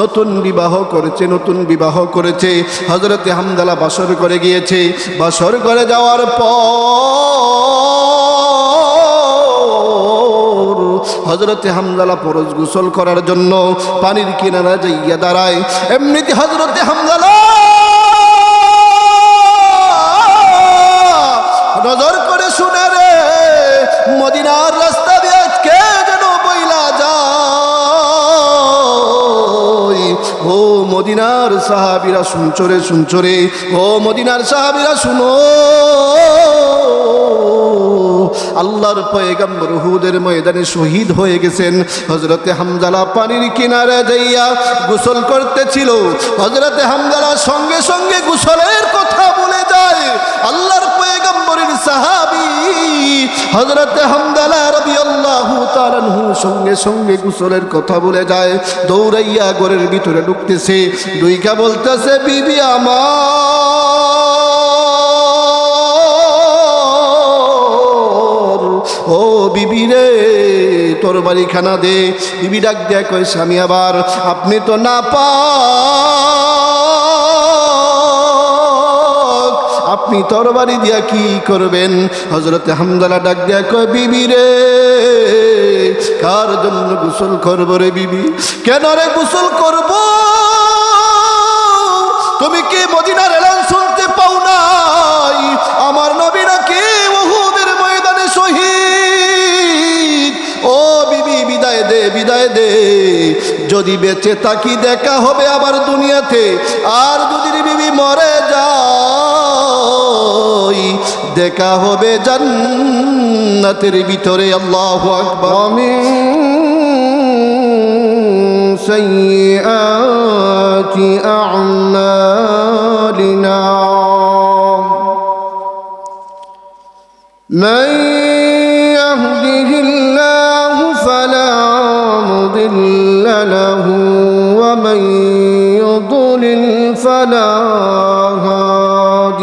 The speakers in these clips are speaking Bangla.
নতুন বিবাহ করেছে, নতুন বিবাহ করেছে। হজরতে হামদালা বাসর করে গিয়েছে। বাসর করে যাওয়ার পর হজরতে হামদালা পরশ গোসল করার জন্য পানির কিনারা যাইয়া দাঁড়ায়। এমনিতে হজরতে হামদালা মদিনার সাহাবিরা শুনছরে শুনছরে, ও মদিনার সাহাবিরা শুনো। আল্লাহর পয়গম্বর হুদের ময়দানে শহীদ হয়ে গেছেন। হজরতে হামজালা পানির কিনারে যাইয়া গোসল করতেছিল। হজরতে হামজালা সঙ্গে সঙ্গে গোসলের কথা বলে যায়। আল্লাহর পয়গম্বরের সাহাবি হজরতে হামদালা রবি আল্লাহু তালানহু সঙ্গে সঙ্গে গোসলের কথা বলে যায়, দৌড়াইয়া ঘরের ভিতরে ঢুকতেছে দুইকা বলতেছে, বিবি আমার, ও বিবি রে, তোর বাড়ি খানা দে। বিবি ডাক দেয়া কয়, স্বামী আবার, আপনি তো না পা আপনি তরবারি দিয়া কি করবেন? হজরতে হামদালা ডাক দিয়া কয়, বিবি রে, কার জন্য গোসল করব রে বিবি? কেন রে গোসল করব? তুমি কি মদিনার এলান শুনতে পাও নাই? আমার নবীরা কে ওহুদের ময়দানে শহীদ? ও বিবি, বিদায় দে বিদায় দে। যদি বেঁচে তাকি দেখা হবে আবার দুনিয়াতে। আর যদি বিবি মরে যাই দেখা হবে জান্নাতের ভিতরে আল্লাহ আকবার سيئات أعمالنا من يهده الله فلا مضل له ومن يضلل فلا هادي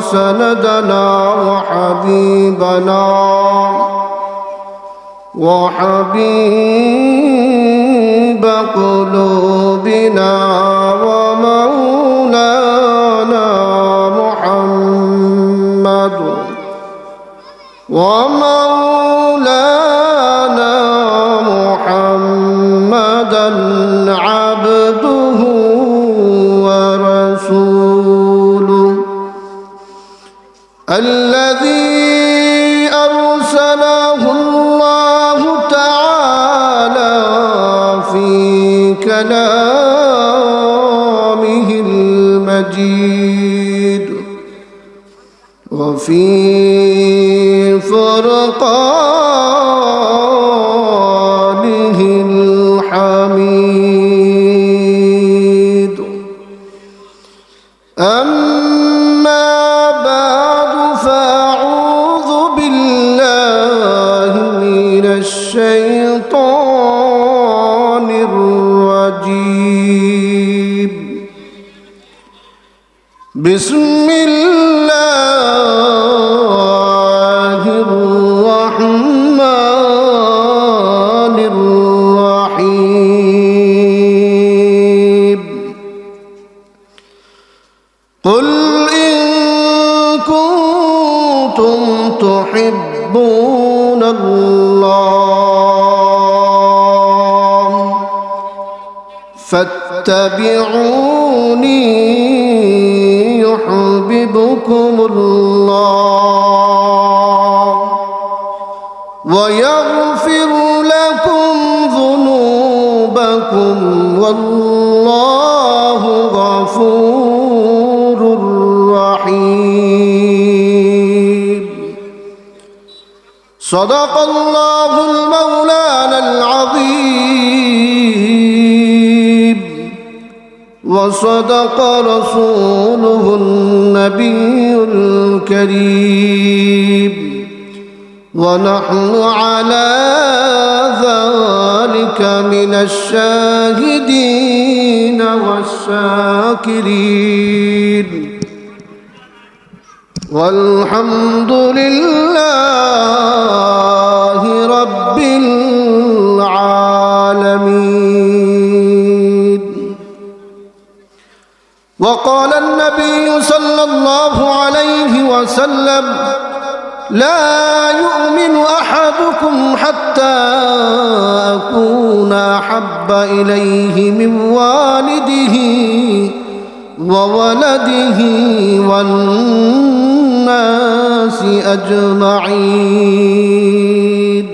وسندنا وحبيبنا وحبيب قلوبنا ومولانا محمد ومولانا الذي أرسله الله تعالى في كلامه المجيد وفي كنتم تحبون الله. فاتبعوني يحببكم الله. ويغفر لكم ذنوبكم. والله صدق الله المولانا العظيم. وصدق رسوله النبي الكريم. ونحن على ذلك من الشاهدين والشاكرين. والحمد لله رب العالمين. وقال النبي صلى الله عليه وسلم لا يؤمن أحدكم حتى أكون أحب إليه من والده وولده والناس اجمعين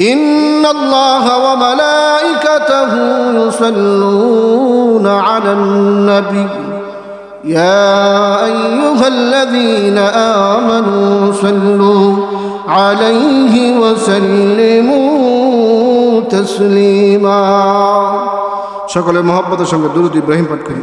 ان الله وملائكته يصلون على النبي يا ايها الذين امنوا صلوا عليه وسلموا تسليما সকলে মহব্বতের সঙ্গে দুরুদ ইব্রাহিম পাঠ করি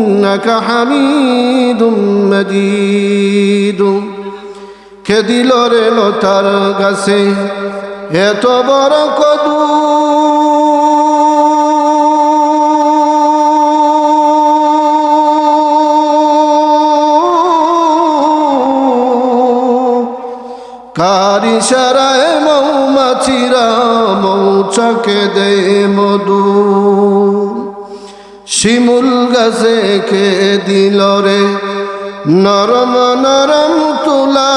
إنك حميد مجيد কে দিল রে লতার গাছে এত বড় কদু কারি সারায় মৌমাছিরা মৌচাকে দে মধু শিমুল গাছে কে দিল রে? নরম নরম তুলা।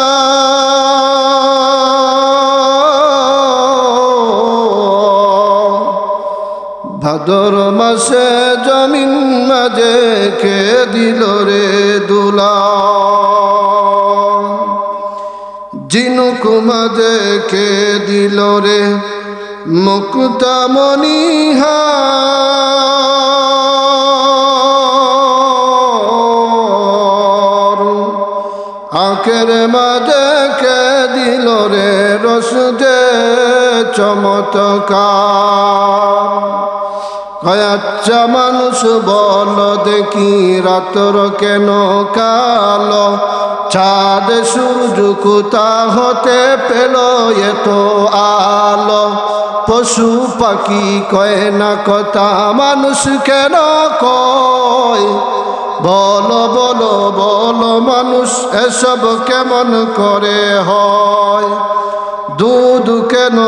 ভাদর মাসে জমিন মাঝে কে দিল রে দুলা? জিনুক মাঝে কে দিল রে? মুক্তা রে রস দে চমৎকার। কয়াচ্ছা মানুষ বল, দেখি রাতর কেন কালো? চাঁদ সূর্য হতে পেল এত আলো। পশু পাখি কয়, না কথা, মানুষ কেন কয়? বলো বলো বলো, মানুষ এসব কেমন করে হয়? দুধ কেন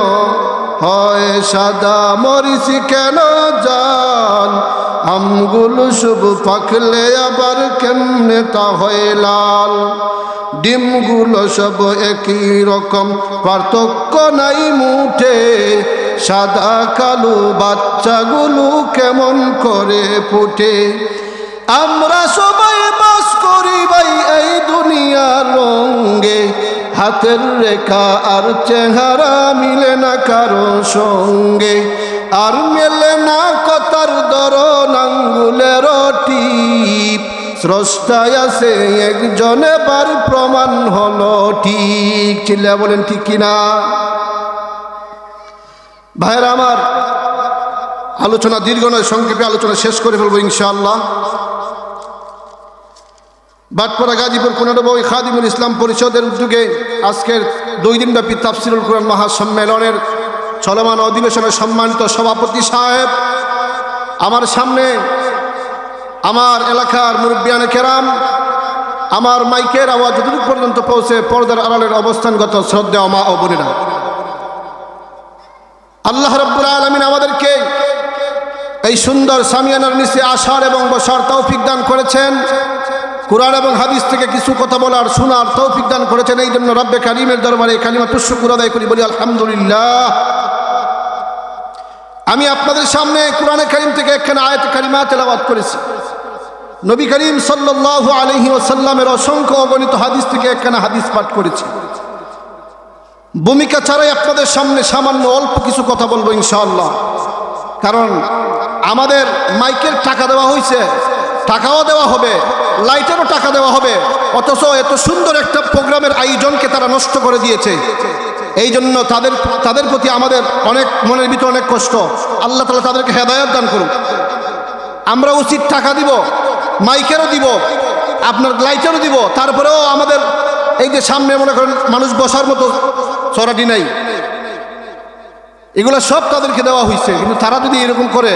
হয়, সাদা মরিচ কেন জান আমগুলো শুভ পাকলে আবার কেমনে তা হয় লাল? ডিমগুলো সব একই রকম, পার্থক্য নাই মুঠে। সাদা কালো বাচ্চাগুলো কেমন করে ফুটে? আমরা সবাই বাস করি ভাই এই দুনিয়ার রঙ্গে হাতের রেখা আর চেহারা মিলে না কারও সঙ্গে। আর মেলে না কথার দর নাঙ্গুলের টিপ। স্রষ্টায় আছে একজনে বার প্রমাণ হলো ঠিক। চিল্লা বলেন, ঠিক কিনা ভাইরা আমার আলোচনা দীর্ঘ নয়, সংক্ষেপে আলোচনা শেষ করে ফেলব ইনশাআল্লাহ। বাটপাড়া গাজীপুর পুনরবই খাদিমুল ইসলাম পরিষদের উদ্যোগে আজকের দুই দিনব্যাপী তাফসিরুল কোরআন মহাসম্মেলনের চলমান অধিবেশনের সম্মানিত সভাপতি সাহেব, আমার সামনে আমার এলাকার মুরব্বিয়ানে কেরাম, আমার মাইকের আওয়াজ যতটুকু পর্যন্ত পৌঁছে পর্দার আড়ালের অবস্থানগত শ্রদ্ধা মা ও বোনেরা। আল্লাহ রব্বুল আলমিন আমাদেরকে এই সুন্দর সামিয়ানার নিচে আসার এবং বসার তৌফিক দান করেছেন। কোরআন এবং হাদিস থেকে কিছু কথা বলার শোনার তৌফিক দান করেছেন। এই জন্য রব্বে কারিমের দরবারে কালিমা তুষ্য আদায় করি, বলি আলহামদুলিল্লাহ। আমি আপনাদের সামনে কোরআনে করিম থেকে একখানে আয়াত কারিমা তেলাবাদ করেছি। নবী করিম সাল্লাল্লাহু আলহি ওসাল্লামের অসংখ্য অগণিত হাদিস থেকে একখানা হাদিস পাঠ করেছি। ভূমিকা ছাড়াই আপনাদের সামনে সামান্য অল্প কিছু কথা বলব ইনশাআল্লাহ। কারণ আমাদের মাইকের টাকা দেওয়া হয়েছে। টাকাও দেওয়া হবে, লাইটেরও টাকা দেওয়া হবে। অথচ এত সুন্দর একটা প্রোগ্রামের আয়োজনকে তারা নষ্ট করে দিয়েছে। এই জন্য তাদের তাদের প্রতি আমাদের অনেক মনের ভিতরে অনেক কষ্ট। আল্লাহ তালা তাদেরকে হেদায়ত দান করুন আমরা উচিত টাকা দিব, মাইকেরও দিব, আপনার লাইটেরও দিব, তারপরেও আমাদের এই যে সামনে মনে করেন মানুষ বসার মতো চড়াটি নাই। এগুলো সব তাদেরকে দেওয়া হয়েছে কিন্তু তারা যদি এরকম করে,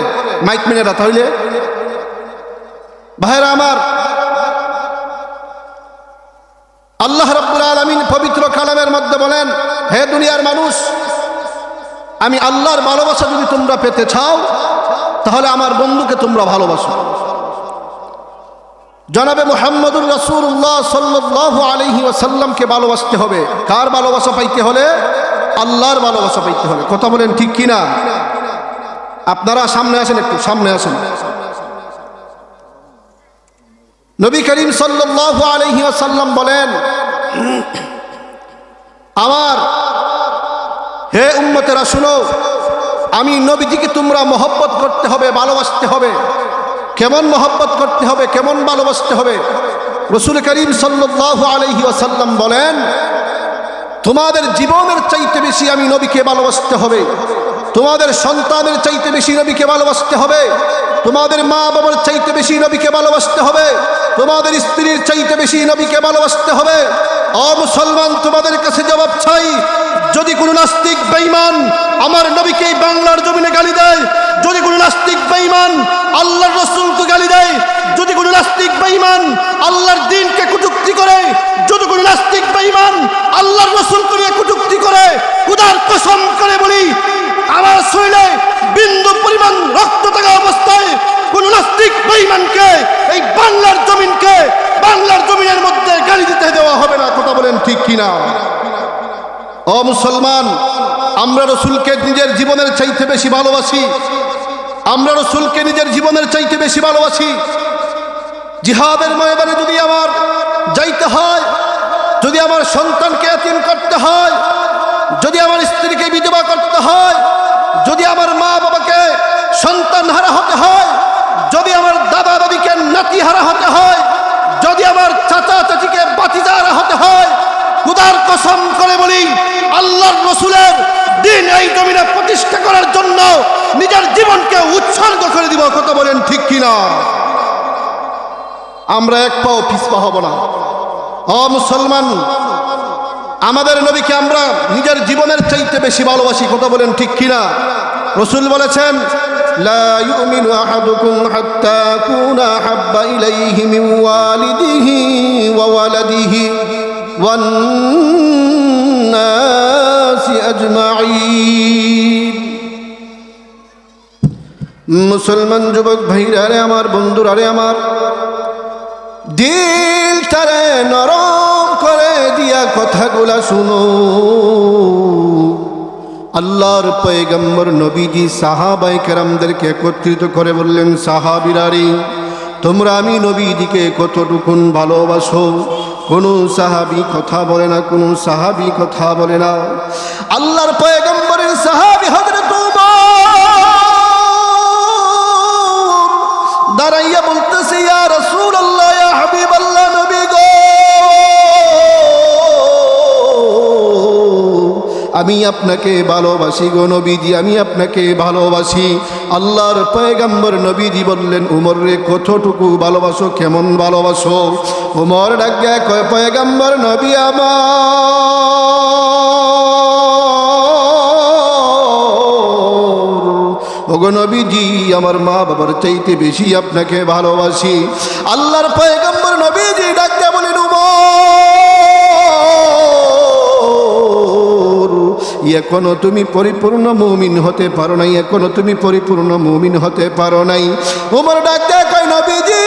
মাইক মেনেরা তাহলে ভাইরা আমার, আল্লাহ রব্বুল আলমিন পবিত্র কালামের মধ্যে বলেন, হে দুনিয়ার মানুষ, আমি আল্লাহর ভালোবাসা যদি তোমরা পেতে চাও, তাহলে আমার বন্ধুকে তোমরা ভালোবাসো। জনাবে মোহাম্মদুর রসুল্লাহ সাল্লাহ আলহি ওসাল্লামকে ভালোবাসতে হবে। কার ভালোবাসা পাইতে হলে? আল্লাহর ভালোবাসা পাইতে হবে কথা বলেন ঠিক কিনা? আপনারা সামনে আসেন একটু, সামনে আসেন। নবী করিম সাল্লাহ আলহি ওসাল্লাম বলেন, আমার, হে উম্মতেরা, শুনো, আমি নবীজিকে তোমরা মহব্বত করতে হবে, ভালোবাসতে হবে। কেমন মহব্বত করতে হবে, কেমন ভালোবাসতে হবে? রসুল করিম সাল্লাহ আলহি ওসাল্লাম বলেন, তোমাদের জীবনের চাইতে বেশি আমি নবীকে ভালোবাসতে হবে। তোমাদের সন্তানের চাইতে বেশি নবীকে ভালোবাসতে হবে। তোমাদের মা বাবার চাইতে বেশি নবীকে ভালোবাসতে হবে। তোমাদের স্ত্রীর চাইতে বেশি নবীকে ভালোবাসতে হবে। অ মুসলমান, তোমাদের কাছে জবাব চাই, যদি কোনো নাস্তিক বেঈমান আমার নবীকে বাংলার জমিনে গালি দেয়, যদি কোনো নাস্তিক বেঈমান আল্লাহর রসুলকে গালি দেয়, যদি কোনো নাস্তিক বেঈমান আল্লাহর দিনকে কটুক্তি করে, যদি কোনো নাস্তিক বেঈমান আল্লাহর রসুলকে নিয়ে কটুক্তি করে, উদার কসম করে বলি আমার শরীরে বিন্দু পরিমাণ রক্ত থাকা অবস্থায় কোন নাস্তিক বেঈমানকে এই বাংলার জমিনকে বাংলার জমিনের মধ্যে গালি দিতে দেওয়া হবে না, কথা বলেন ঠিক কিনা? ও মুসলমান, আমরা রসুলকে নিজের জীবনের চাইতে বেশি ভালোবাসি। আমরা রসুলকে নিজের জীবনের চাইতে বেশি ভালোবাসি। জিহাদের ময়দানে যদি আমার যাইতে হয়, যদি আমার সন্তানকে এতিম করতে হয় যদি আমার স্ত্রীকে বিধবা করতে হয়, যদি আমার মা বাবাকে সন্তান হারা হতে হয়, যদি আমার দাদা দাদিকে নাতি হারা হতে হয়, যদি আমার চাচা চাচিকে বাতিজারা হতে হয় খুদার কসম করে বলি, আল্লাহর রসুলের দিন এই জমিনে প্রতিষ্ঠা করার জন্য নিজের জীবনকে উৎসর্গ করে দিব, কথা বলেন ঠিক কিনা? আমরা এক পাও পিছপা হব না। ও মুসলমান আমাদের নবীকে আমরা নিজের জীবনের চাইতে বেশি ভালোবাসি কথা বলেন ঠিক কিনা রসুল বলেছেন لا يؤمن أحدكم حتى أكون أحب إليه من والده وولده والناس أجمعين মুসলমান যুবক ভাইরা রে আমার বন্ধুরা রে আমার দিল তারে নরম করে দিয়া কথাগুলা শুনো। আল্লাহর পয়গম্বর নবীজি সাহাবাই কেরামদেরকে একত্রিত করে বললেন, সাহাবিরারি, তোমরা আমি নবীজিকে কতটুকুন ভালোবাসো? কোনো সাহাবি কথা বলে না, কোনো সাহাবি কথা বলে না। আল্লাহর পয়গম্বরের সাহাবি হজরত দাঁড়াইয়া বলতেছে আমি আপনাকে ভালোবাসি গো নবীজি, আমি আপনাকে ভালোবাসি। আল্লাহর পয়গাম্বর নবীজি বললেন, উমর রে, কতটুকু ভালোবাসো, কেমন ভালোবাসো? উমর ডাক কয়, পয়গাম্বর নবী আমার। ওগো নবীজি, আমার মা বাবার চাইতে বেশি আপনাকে ভালোবাসি। আল্লাহর পয়গম্বর এখনও তুমি পরিপূর্ণ মুমিন হতে পারো নাই, এখনও তুমি পরিপূর্ণ মুমিন হতে পারো নাই। উমর ডাকতে কয় নবীজি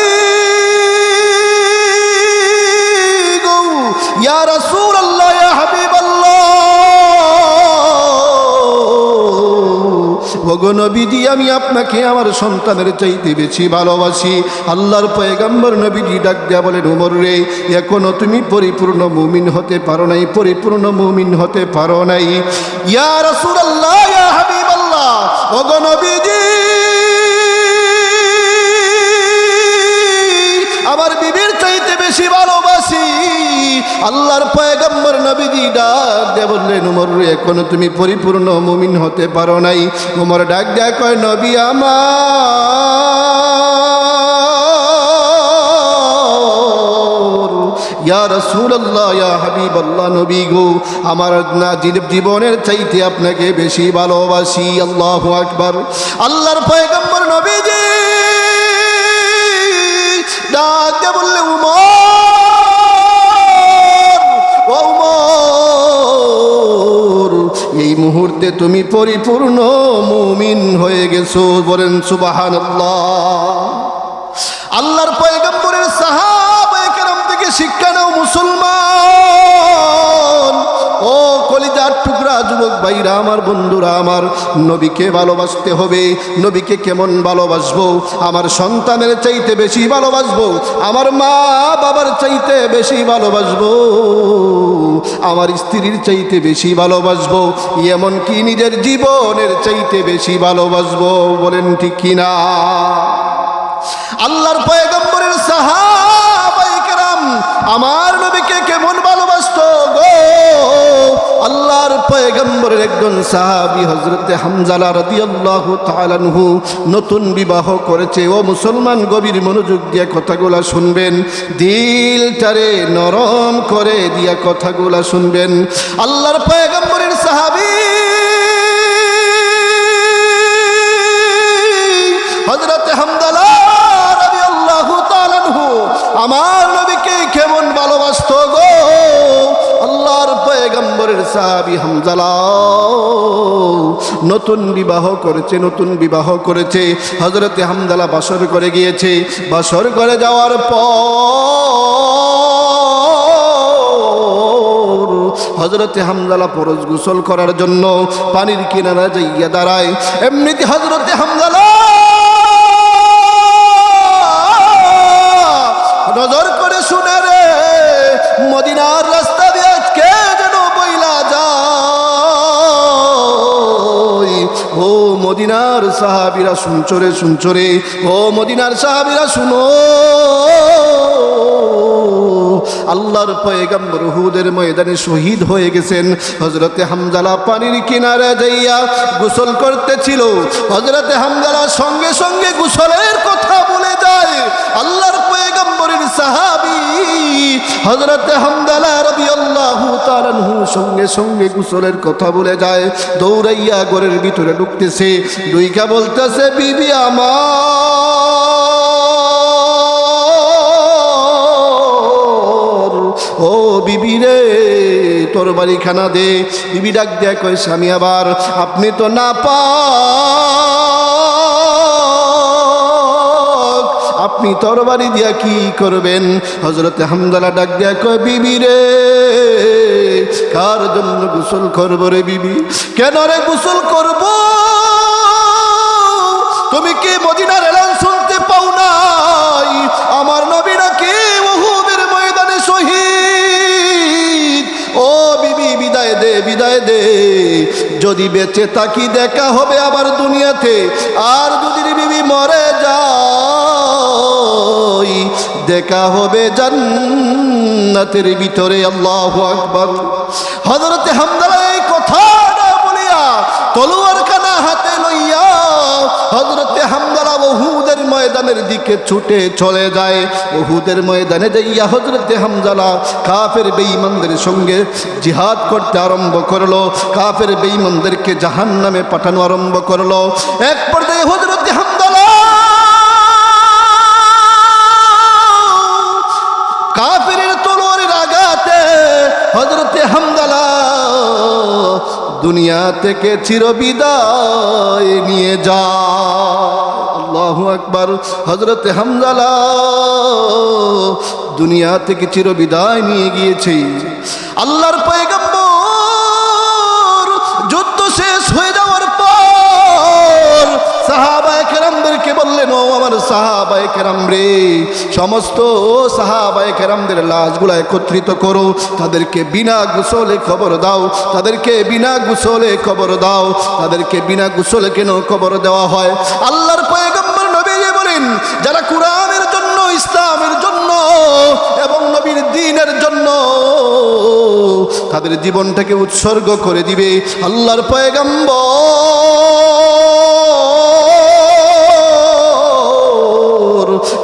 গো, ইয়া রাসূলুল্লাহ ইয়া হাবিবাল্লাহ ভোগ গো নবীজি, আমি আপনাকে আমার সন্তানের চাইতে বেশি ভালোবাসি। আল্লাহর পয়গাম্বর নবীজি ডাক দেয়া বলেন উমর রে, এখনও তুমি পরিপূর্ণ মুমিন হতে পারো নাই, পরিপূর্ণ মুমিন হতে পারো নাই। ইয়া রাসূলুল্লাহ, ইয়া হাবিবাল্লাহ ও আল্লাহর পয়গম্বর নবীজি ডাক দে বললেন, উমর, এখনও তুমি পরিপূর্ণ মুমিন হতে পারো নাই। উমর ডাক দেয় কয়, নবী আমার। ইয়া রাসূলুল্লাহ, ইয়া নবী গো, আমার না জীব- জীবনের চাইতে আপনাকে বেশি ভালোবাসি। আল্লাহু আকবার। আল্লাহর পয়গম্বর নবীজি ডাকে বললে এই মুহূর্তে তুমি পরিপূর্ণ মুমিন হয়ে গেছো। বলেন সুবাহান আল্লাহর ভাইরা, আমার বন্ধুরা, আমার নবীকে ভালোবাসতে হবে। নবীকে কেমন ভালোবাসবো? আমার সন্তানের চাইতে বেশি ভালোবাসবো? আমার মা বাবার চাইতে বেশি ভালোবাসবো? আমার স্ত্রীর চাইতে বেশি ভালোবাসবো? এমনকি নিজের জীবনের চাইতে বেশি ভালোবাসবো বলেন ঠিক কিনা? আল্লাহর পয়গম্বরের সাহাবাই কেরাম, আমার নবীকে কেমন আল্লাহর পয়গম্বরের একজন সাহাবি হজরতে হামজালা রাদিয়াল্লাহু তাআলাহু নতুন বিবাহ করেছে। ও মুসলমান গভীর মনোযোগ দিয়ে কথাগুলা শুনবেন, দিলটারে নরম করে দিয়া কথাগুলা শুনবেন। আল্লাহর পয়গম্বরের সাহাবী হজরতে হামদালা রাদিয়াল্লাহু তাআলাহু আমার সাহাবী হামজালা নতুন বিবাহ করেছে, নতুন বিবাহ করেছে। হজরতে হামদালা বাসর করে গিয়েছে। বাসর করে যাওয়ার পর হজরতে হামদালা পরশ গোসল করার জন্য পানির কিনারা যাইয়া দাঁড়ায়। এমনিতে হজরতে হামদালা নজর করে শুনে রে, মদিনার রাস্তা ও মদিনার সাহাবিরা শুনছরে শুনছরে ও মদিনার সাহাবিরা, শুনো। আল্লাহর পয়গম্বর হুদের ময়দানে শহীদ হয়ে গেছেন। হজরতে হামজালা পানির কিনারে যাইয়া গোসল করতেছিল। হজরতে হামজালা সঙ্গে সঙ্গে গোসলের কথা বলে যায়। আল্লাহর পয়গম্বরের সাহাবি হজরতে হামদালা রবি আল্লাহু তালানহু সঙ্গে সঙ্গে গোসলের কথা বলে যায়, দৌড়াইয়া ঘরের ভিতরে ঢুকতেছে দুইকা বলতেছে, বিবি আমার, ও বিবি রে, তোর বাড়ি খানা দে। বিবি ডাক দেয় কয়, স্বামী, আবার আপনি তো না পা আপনি তরবারি দিয়া কি করবেন? হজরতে হামদালা ডাক দিয়া কয়, বিবি রে, কার জন্য গোসল করব রে বিবি? কেন রে গোসল করব? তুমি কি মদিনার এলান শুনতে পাও নাই? আমার নবী নাকি ওহুদের ময়দানে শহীদ। ও বিবি, বিদায় দে বিদায় দে। যদি বেঁচে থাকি, দেখা হবে আবার দুনিয়াতে। আর যদি বিবি মরে যাই দেখা হবে জান্নাতের ভিতরে, আল্লাহ আকবর। হজরতে হামদালা এই কথাটা বলিয়া তলোয়ার কানা হাতে লইয়া হজরতে হামদালা ওহুদের ময়দানের দিকে ছুটে চলে যায়। ওহুদের ময়দানে যাইয়া হজরতে হামজালা কাফের বেঈমানদের সঙ্গে জিহাদ করতে আরম্ভ করল। কাফের বেঈমানদেরকে জাহান নামে পাঠানো আরম্ভ করল। এক পর্যায়ে হজরতে হামদালা দুনিয়া থেকে চিরবিদায় নিয়ে যা। আল্লাহ আকবার। হজরতে হামজালা দুনিয়া থেকে চিরবিদায় নিয়ে গিয়েছে। আল্লাহর পয়গম্বর আমার সাহাবায় কেরাম রে, সমস্ত সাহাবায় কেরামদের লাশগুলো একত্রিত করো, তাদেরকে বিনা গোসলে খবর দাও, তাদেরকে বিনা গোসলে খবর দাও, তাদেরকে বিনা গোসলে কেন খবর দেওয়া হয়? আল্লাহর পয়গম্বর নবী বলেন, যারা কোরআনের জন্য, ইসলামের জন্য এবং নবীর দিনের জন্য তাদের জীবনটাকে উৎসর্গ করে দিবে, আল্লাহর পয়গম্বর।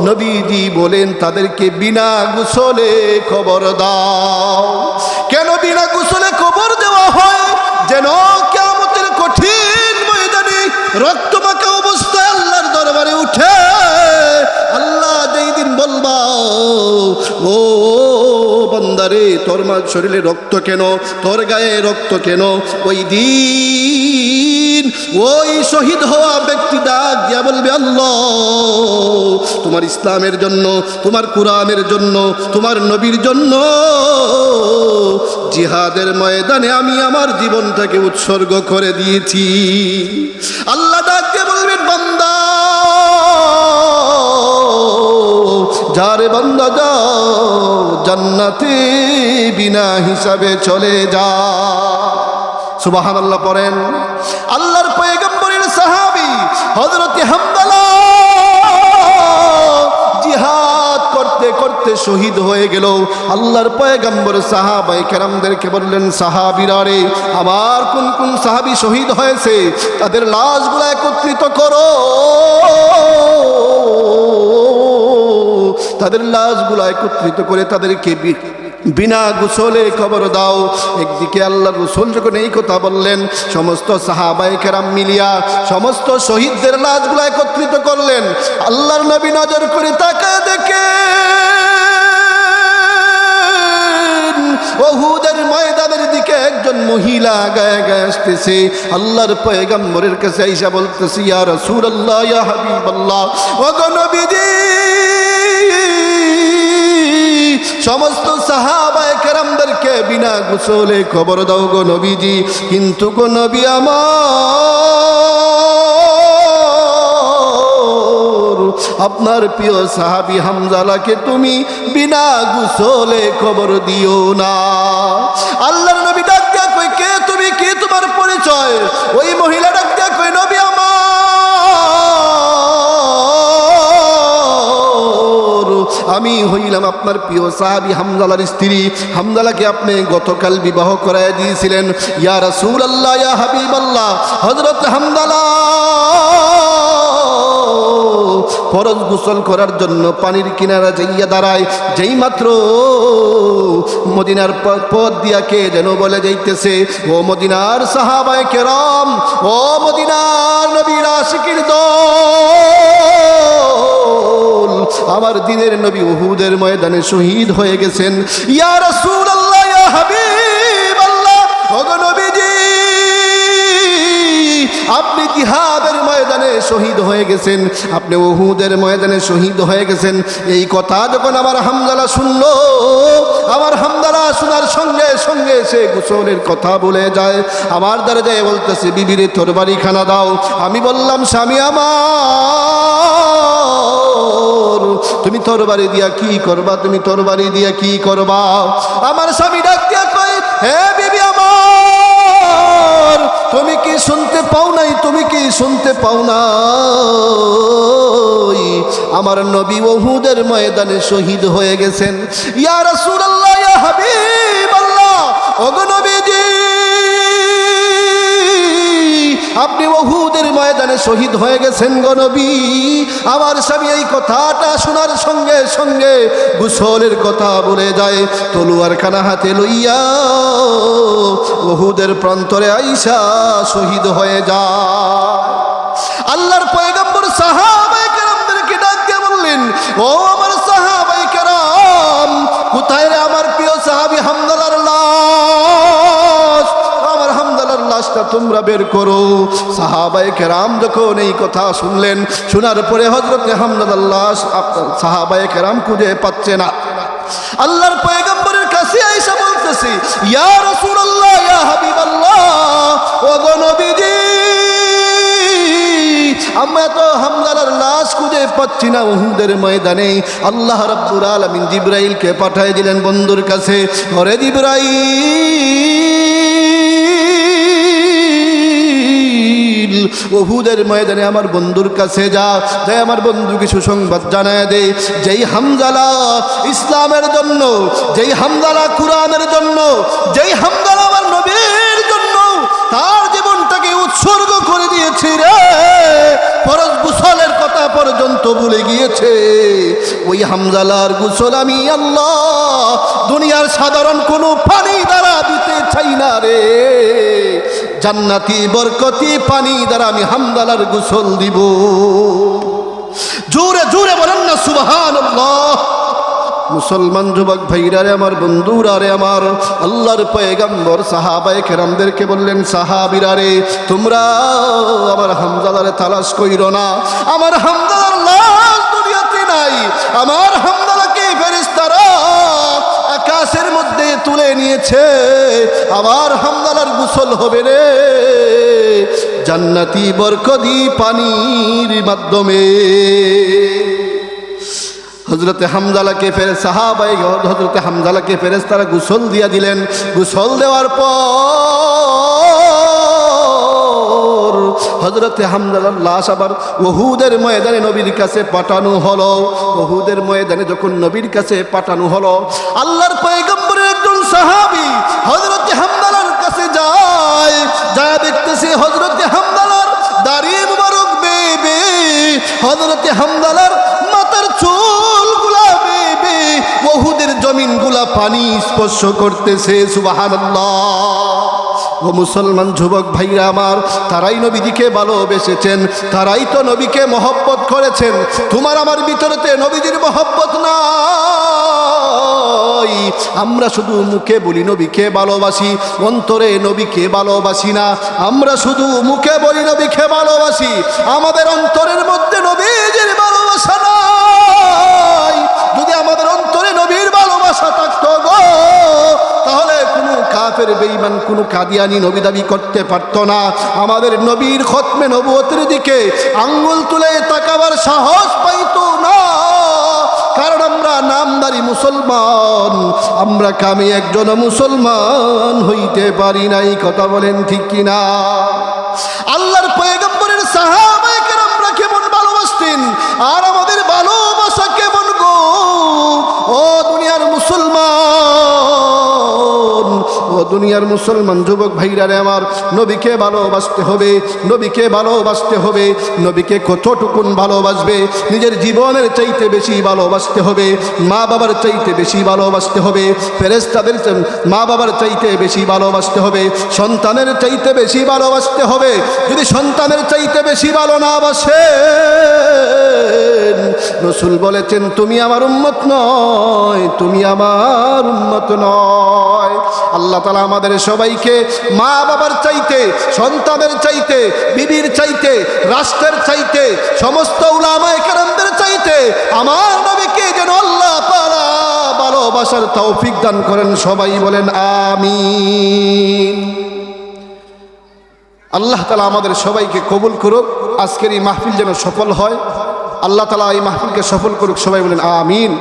নবীজি বলেন, তাদেরকে বিনা গোসলে খবর দাও। কেন বিনা গোসলে খবর দেওয়া হয়? যেন কেমতের কঠিন ময়দানে রক্তমাখা অবস্থায় আল্লাহর দরবারে উঠে। আল্লাহ যেই দিন বলবা, ও বন্দারে, তোর মা শরীরে রক্ত কেন? তোর গায়ে রক্ত কেন? ওই দিন ওই শহীদ হওয়া ব্যক্তি ডাক দিয়া বলবে, আল্লাহ, তোমার ইসলামের জন্য, তোমার কোরআনের জন্য, তোমার নবীর জন্য জিহাদের ময়দানে আমি আমার জীবনটাকে উৎসর্গ করে দিয়েছি। আল্লাহ ডাক দিয়ে বলবেন, বান্দা, যারে বান্দা যাও, জান্নাতে বিনা হিসাবে চলে যা। সুবাহান আল্লাহ পড়েন। আল্লাহর পয়গম্বরের সাহাবি হজরতে হামদালা জিহাদ করতে করতে শহীদ হয়ে গেল। আল্লাহর পয়গম্বর সাহাবাই কেরামদেরকে বললেন, সাহাবিরা রে আমার কোন কোন সাহাবি শহীদ হয়েছে? তাদের লাশগুলো একত্রিত করো। তাদের লাশগুলো একত্রিত করে তাদেরকে বিনা গোসলে খবর দাও। একদিকে আল্লাহ রসুল যখন এই কথা বললেন, সমস্ত সাহাবাই কেরাম মিলিয়া সমস্ত শহীদদের লাশগুলো একত্রিত করলেন। আল্লাহর নবী নজর করে তাকে দেখে ওহুদের দিকে একজন মহিলা গায়ে সমস্ত সাহাবায়ে কেরামদেরকে বিনা গোসলে খবর দাও গো নবীজি। কিন্তু গো নবী আমার, আপনার প্রিয় সাহাবি হামজালাকে তুমি বিনা গুসলে খবর দিও না। আল্লাহর নবী ডাক কে তুমি? কে তোমার পরিচয়? ওই মহিলা আমি হইলাম আপনার প্রিয় সাহাবি হামজালার স্ত্রী। হামজালাকে আপনি গতকাল বিবাহ করায় দিয়েছিলেন। ইয়া রাসূল আল্লাহ ইয়া হাবিব আল্লাহ হজরত হামদালা ফরজ গোসল করার জন্য পানির কিনারা যাইয়া দাঁড়ায়। যেই মাত্র মদিনার পথ দিয়া কে যেন বলে যাইতেছে, ও মদিনার সাহাবায় কেরম, ও মদিনার নবীর আশিকির দল। আমার দিনের নবী উহুদের ময়দানে শহীদ হয়ে গেছেন। ইয়া রাসূলুল্লাহ, ইয়া আপনি ময়দানে শহীদ হয়ে গেছেন। আপনি ওহুদের ময়দানে শহীদ হয়ে গেছেন। এই কথা যখন আমার হামদালা শুনল, আমার হামদালা শোনার সঙ্গে সঙ্গে সে গোসলের কথা বলে যায়। আমার দ্বারা যায় বলতেছে, বিবিরে তোর বাড়ি খানা দাও। আমি বললাম, স্বামী আমার তুমি তোর বাড়ি দিয়া কি করবা? তুমি তোর বাড়ি দিয়া কি করবা? আমার স্বামী ডাক কয়, হে বিবি আমার, তুমি কি শুনতে পাও নাই? তুমি কি শুনতে পাও না আমার নবী ওহুদের ময়দানে শহীদ হয়ে গেছেন। ইয়া রাসূলুল্লাহ, ইয়া হাবিবাল্লাহ, ওগো নবীজি আপনি ওহুদের ময়দানে শহীদ হয়ে গেছেন গনবী আমার স্বামী এই কথাটা শোনার সঙ্গে সঙ্গে গুসলের কথা বলে যায় তলুয়ার খানা হাতে লইয়া ওহুদের প্রান্তরে আইসা শহীদ হয়ে যায়। আল্লাহর পয়গম্বর সাহাবাই কেরামদেরকে ডাক দিয়ে বললেন, ও তোমরা বের করো। সাহাবাই কেরাম যখন এই কথা শুনলেন, শোনার পরে হজরতে লাশ আপ- সাহাবাই কেরাম খুঁজে পাচ্ছে না। আল্লাহর পয়গম্বরের কাছে আইসা বলতেছি, ইয়া রাসূলুল্লাহ, ইয়া হাবিবাল্লাহ ও গো আমরা তো হামদালার লাশ খুঁজে পাচ্ছি না উহুদের ময়দানে। আল্লাহ রাব্বুল আলামিন জিব্রাইলকে পাঠিয়ে দিলেন বন্ধুর কাছে, ওরে জিব্রাইল ওহুদের ময়দানে আমার বন্ধুর কাছে যা। যাই আমার বন্ধুকে সুসংবাদ জানায় দে। যেই হামজালা ইসলামের জন্য, যেই হামজালা কুরআনের জন্য, যেই হামজালা আমার নবীর জন্য, তার জীবনটাকে উৎসর্গ করে দিয়েছে রে। ফরজ গুসলের কথা পর্যন্ত ভুলে গিয়েছে। ওই হামজালার গুসল আমি আল্লাহ দুনিয়ার সাধারণ কোনো পানি দ্বারা দিতে চাই না রে। জান্নাতি বরকতি পানি দ্বারা আমি হামদালার গুসল দিব। জোরে জোরে বলেন না সুবহান মুসলমান যুবক ভাইরা রে আমার, বন্ধুরা রে আমার, আল্লাহর পয়গম্বর সাহাবায়ে কেরামদেরকে বললেন, সাহাবিরা রে, তোমরা আমার হামদালারে তালাশ কইর না। আমার হামদালার লাশ দুনিয়াতে নাই। আমার হামদালাকে ফেরেশতারা আকাশের মধ্যে তুলে নিয়েছে, আবার হামদালার গোসল হবে রে। জান্নাতি বরকদি পানির মাধ্যমে। হজরতে হামজালাকে ফেরে সাহাবাই হজরতে হামজালাকে ফেরেস তারা গুসল দিয়া দিলেন। গুসল দেওয়ার পর হজরতে হামজালার লাশ আবার ওহুদের ময়দানে নবীর কাছে পাঠানো হলো। ওহুদের ময়দানে যখন নবীর কাছে পাঠানো হলো, আল্লাহর একজন সাহাবি হজরতে হামদালার কাছে যায়। যা দেখতেছে হজরতে হামদালার দাঁড়িয়ে মুবারক বেবে। হজরতে হামদালার মাথার চুলগুলা বেবে। বহুদের জমিনগুলা পানি স্পর্শ করতেছে, সুবহানাল্লাহ। ও মুসলমান যুবক ভাইরা আমার, তারাই নবীজিকে ভালোবেসেছেন, তারাই তো নবীকে মহব্বত করেছেন। তোমার আমার ভিতরেতে নবীজির মহব্বত নাই আমরা শুধু মুখে বলি, নবীকে ভালোবাসি। অন্তরে নবীকে ভালোবাসি না। আমরা শুধু মুখে বলি, নবীকে ভালোবাসি। আমাদের অন্তরের মধ্যে নবীজির ভালোবাসা নাই। যদি আমাদের অন্তরে নবীর ভালোবাসা থাকতো গো, তাহলে কোনো কাফের, বেঈমান, কোনো কাদিয়ানি নবী দাবি করতে পারতো না। আমাদের নবীর খতমে নবুয়তের দিকে আঙ্গুল তুলে তাকাবার সাহস পাইতো না। কারণ আমরা নামদারি মুসলমান। আমরা কামি একজন মুসলমান হইতে পারি নাই, কথা বলেন ঠিক কিনা? আল্লাহর পয়গম্বরের দুনিয়ার মুসলমান যুবক ভাইরারে আমার, নবীকে ভালোবাসতে হবে, নবীকে ভালোবাসতে হবে, নবীকে কতটুকুন ভালোবাসবে, নিজের জীবনের চাইতে বেশি ভালোবাসতে হবে মা বাবার চাইতে বেশি ভালোবাসতে হবে ফেরেস্তাদের মা বাবার চাইতে বেশি ভালোবাসতে হবে, সন্তানের চাইতে বেশি ভালোবাসতে হবে, যদি সন্তানের চাইতে বেশি ভালো না বাসে রসুল বলেছেন, তুমি আমার উম্মত নয়, তুমি আমার উম্মত নয়। আল্লাহ তালা আমাদের সবাইকে, মা বাবার চাইতে, সন্তানের চাইতে, বিবির চাইতে, রাষ্ট্রের চাইতে, সমস্ত উলামায়ে কেরামদের চাইতে আমার নবীকে যেন আল্লাহ তাআলা ভালোবাসার তৌফিক দান করেন, সবাই বলেন আমিন। আল্লাহ তালা আমাদের সবাইকে কবুল করুক, আজকের এই মাহফিল যেন সফল হয়। আল্লাহ তালা এই মাহফিলকে সফল করুক, সবাই বলেন আমিন।